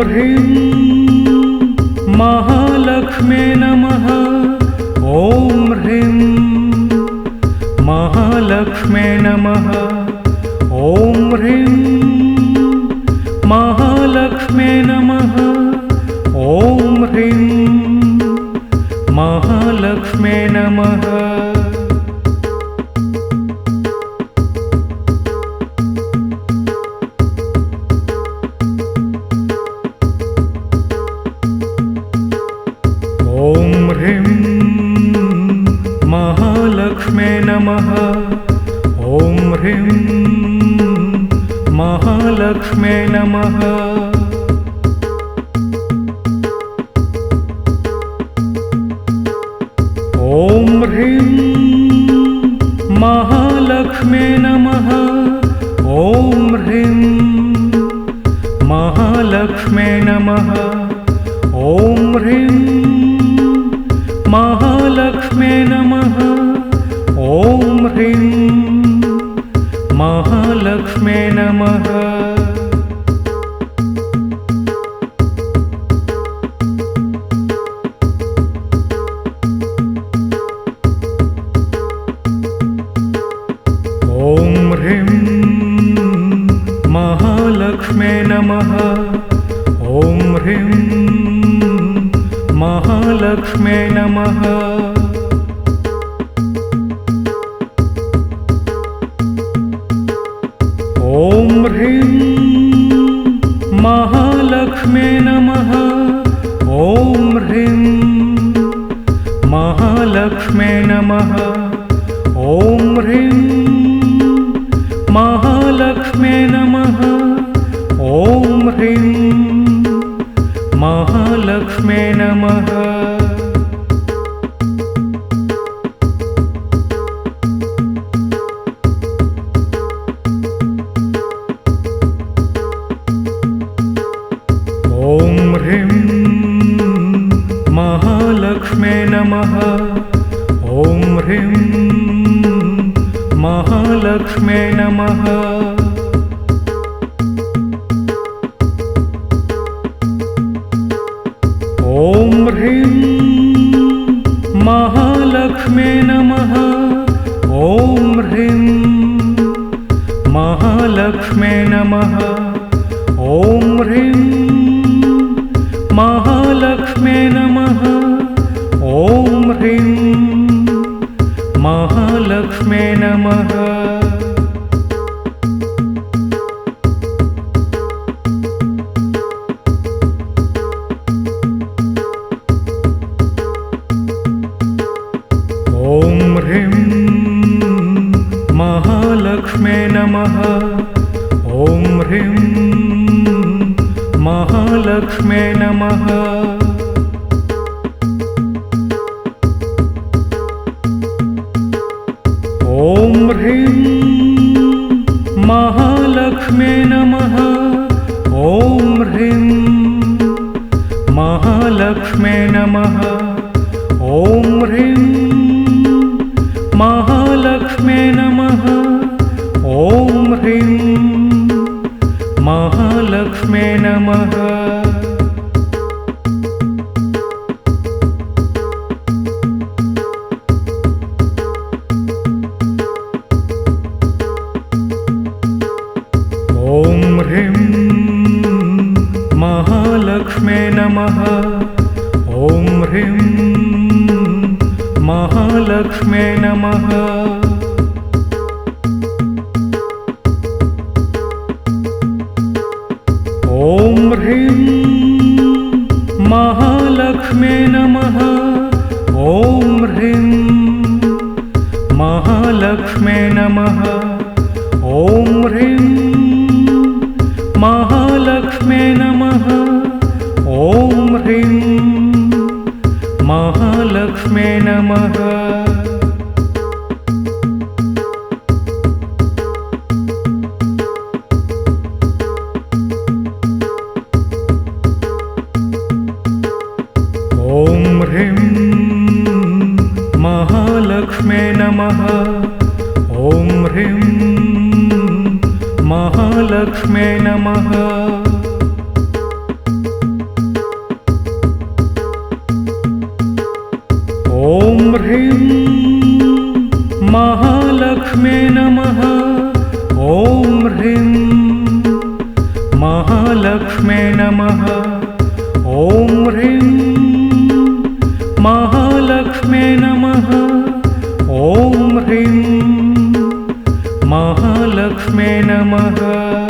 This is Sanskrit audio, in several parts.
ह्रीं। महालक्ष्मे नमः। ॐ ह्रीं। महालक्ष्मे नमः। महालक्ष्मे नमः। ॐ ह्रीं। महालक्ष्मे नमः। ॐ ह्रीं ॐ ह्रीं महालक्ष्मे नमः। ॐ ह्रीं महालक्ष्मे नमः। ॐ ह्रीं महालक्ष्मे नमः। ॐ ह्रीं महालक्ष्मे नमः महालक्ष्मे नमः। ॐ ह्रीं महालक्ष्मे नमः। ॐ ह्रीं महालक्ष्मे नमः। ॐ ह्रीं महालक्ष्मे नमः। ॐ ह्रीं महालक्ष्मे नमः। ॐ ह्रीं महालक्ष्मे नमः। नमः। ॐ ह्रीं महालक्ष्मे नमः। ॐ ह्रीं महालक्ष्मे नमः। महालक्ष्मे नमः। ॐ ह्रीं। महालक्ष्मे नमः। ॐ ह्रीं। महालक्ष्मे नमः। ॐ ह्रीं। महालक्ष्मे नमः।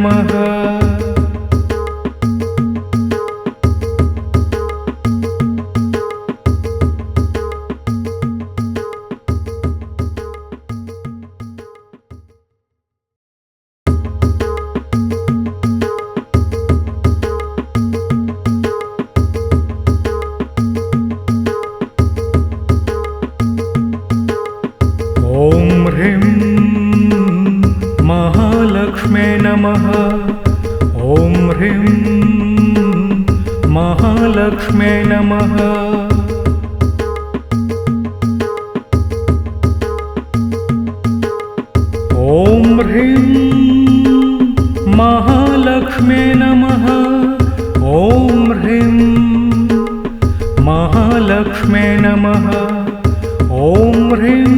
நமகா ॐ ह्रीं महालक्ष्मे नमः। ॐ ह्रीं महालक्ष्मे नमः। ॐ ह्रीं महालक्ष्मे नमः। ॐ ह्रीं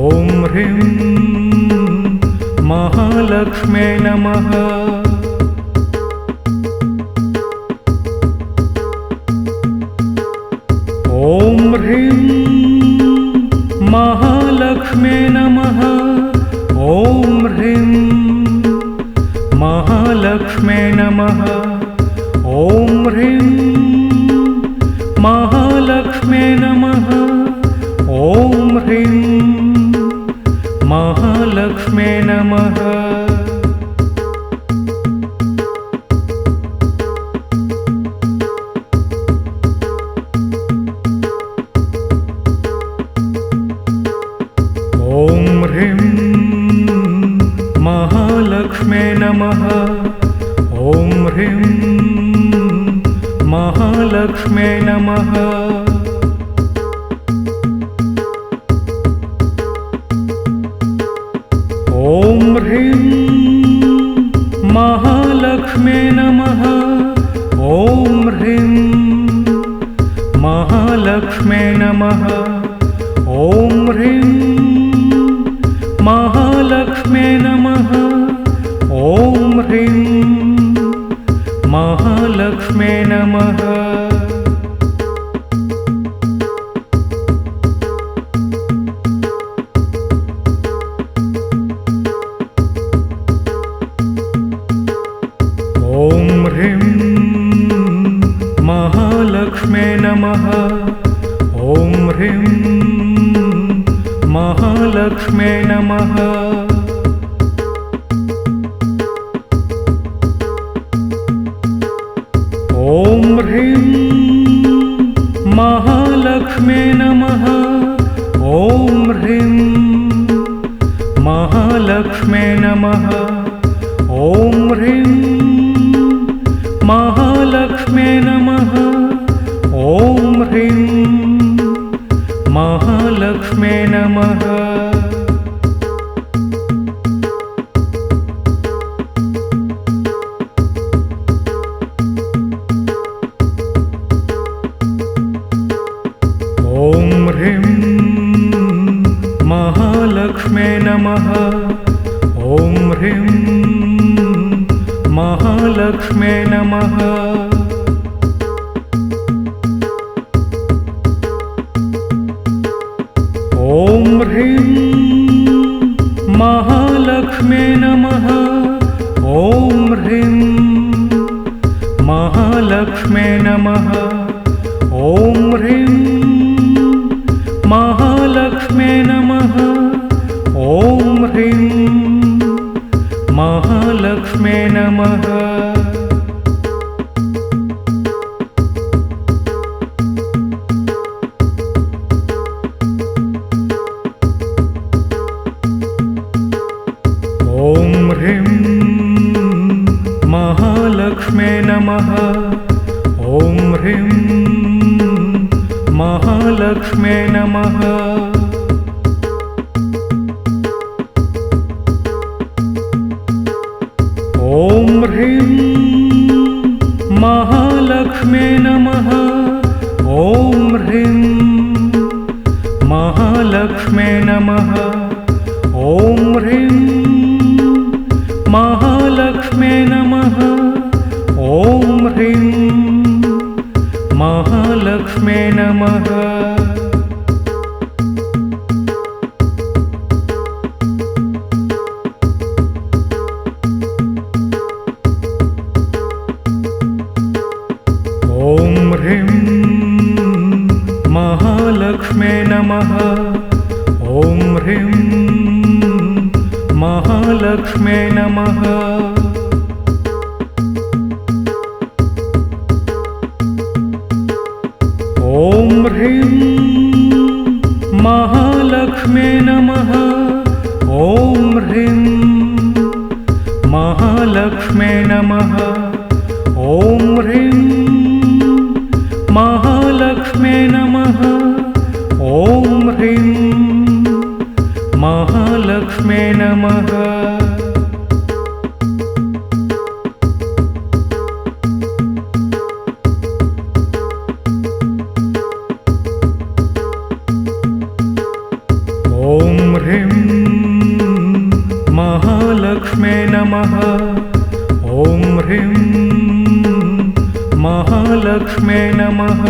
ॐ ह्रीं महालक्ष्मे नमः। ॐ ह्रीं महालक्ष्मे नमः। ॐ ह्रीं महालक्ष्मे नमः। ॐ ह्रीं महालक्ष्मे नमः महालक्ष्मे नमः। ॐ ह्रीं महालक्ष्मे ह्रीं महालक्ष्मे नमः। ॐ ह्रीं महालक्ष्मे नमः। ॐ ह्रीं श्रीमहालक्ष्मे नमः। ह्रीं महालक्ष्मे नमः। ॐ ह्रीं महालक्ष्मे नमः। ॐ ह्रीं महालक्ष्मे नमः लक्ष्मे नमः। ॐ ह्रीं महालक्ष्मे नमः। ॐ ह्रीं महालक्ष्मे नमः। ॐ ह्रीं महालक्ष्मे नमः। ॐ ह्रीं नमः। ॐ ह्रीं महालक्ष्मे नमः।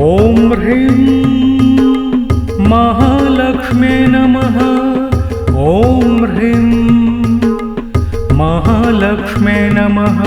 ॐ ह्रीं महालक्ष्मे नमः। ॐ ह्रीं महालक्ष्मे नमः